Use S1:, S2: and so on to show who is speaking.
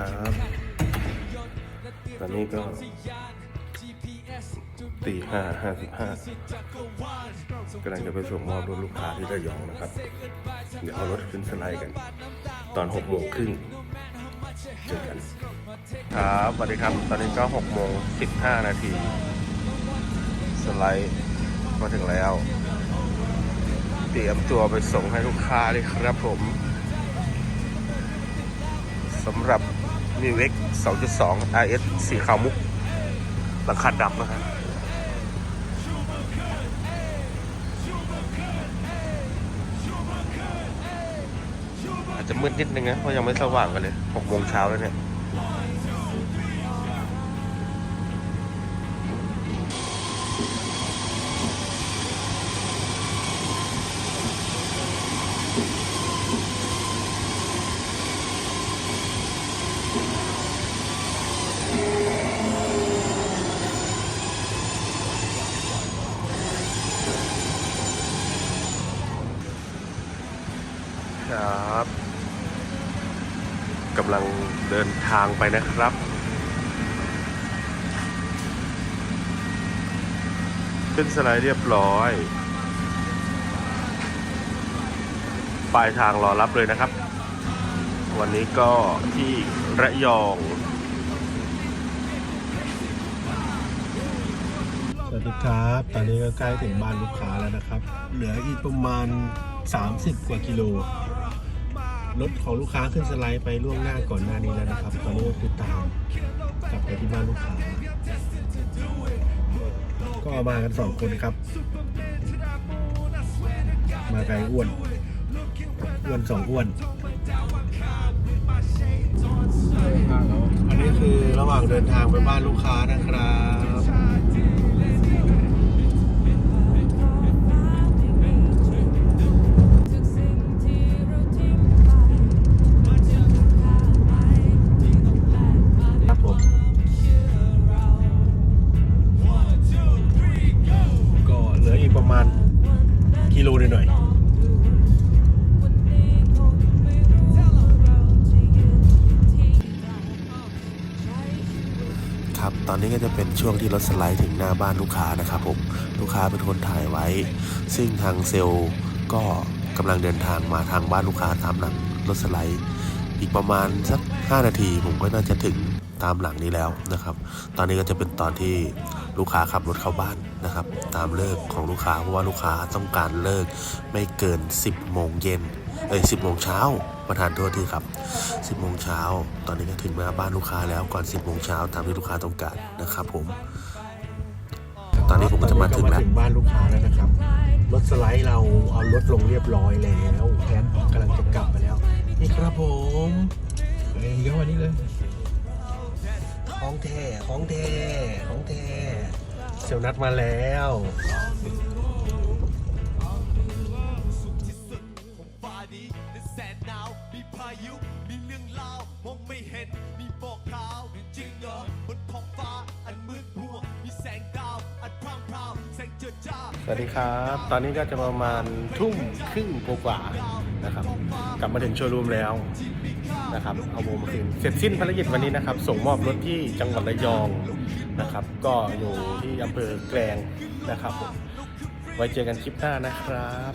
S1: ครับ ตอนนี้ก็ตีห้าห้าสิบห้ากำลังจะไปส่งมอบรถลูกค้าที่ระยองนะครับ เดี๋ยวเอารถขึ้นสไลด์กัน ตอนหกโมงครึ่งเจอกัน ครับสวัสดีครับ ตอนนี้ก็หกโมงสิบห้านาทีสไลด์มาถึงแล้วเตรียมตัวไปส่งให้ลูกค้าเลยครับผมสำหรับ m i w X 2.2 RS สีขาวมุกหลังคาดำนะครับอาจจะมืดนิดนึงนะเพราะยังไม่สว่างกันเลย6โมงเช้าแล้วเนี่ย ครับกำลังเดินทางไปนะครับ ขึ้นสไลด์เรียบร้อยปลายทางรอรับเลยนะครับ วันนี้ก็ที่ระยอง
S2: สวัสดีครับ ตอนนี้ก็ใกล้ถึงบ้านลูกค้าแล้วนะครับ เหลืออีกประมาณ 30 กว่ากิโล รถของลูกค้าขึ้นสไลด์ไปล่วงหน้าก่อนหน้านี้แล้วนะครับ ตอนนี้ก็คือตามกลับไปที่บ้านลูกค้า ก็มากันสองคนครับ มาไกลอ้วน อ้วนสองอ้วนอันนี้คือระหว่างเดินทางไปบ้านลูกค้านะครับครับ ประมาณกิโลหน่อย
S1: ครับตอนนี้ก็จะเป็นช่วงที่รถสไลด์ถึงหน้าบ้านลูกค้านะครับผมลูกค้าเป็นคนถ่ายไว้ ซึ่งทางเซลล์ก็กำลังเดินทางมาทางบ้านลูกค้าตามหลังรถสไลด์ อีกประมาณสัก 5 นาที ผมก็น่าจะถึงตามหลังนี้แล้วนะครับ ตอนนี้ก็จะเป็นตอนที่ลูกค้าขับรถเข้าบ้านนะครับ ตามเลิกของลูกค้าเพราะว่าลูกค้าต้องการเลิกไม่เกิน 10โมงเย็นเอ้ย10โมงเช้าประธานโทษทีครับ 10โมงเช้า ตอนนี้ก็ถึงหน้าบ้านลูกค้าแล้วก่อน 10โมงเช้าตามที่ลูกค้าต้องการนะครับ ผม ตอนนี้ผมก็จะมาถึงแล้ว
S2: บ้านลูกค้าแล้วนะครับรถสไลด์เราเอารถลงเรียบร้อยแล้วแอนกำลังจะกลับไปแล้ว นี่ครับผมเฮ้ยเดี๋ยววันนี้เลยของแท้ของแท้ของแท้เซลลนัดมาแล้ว
S1: สวัสดีครับ ตอนนี้ก็จะประมาณทุ่มครึ่งกว่าๆนะครับ กลับมาถึงโชว์รูมแล้วนะครับ เอาโมมาคืนเสร็จสิ้นภารกิจวันนี้นะครับ ส่งมอบรถที่จังหวัดระยองนะครับ ก็อยู่ที่อำเภอแกลงนะครับผมไว้เจอกันคลิปหน้านะครับ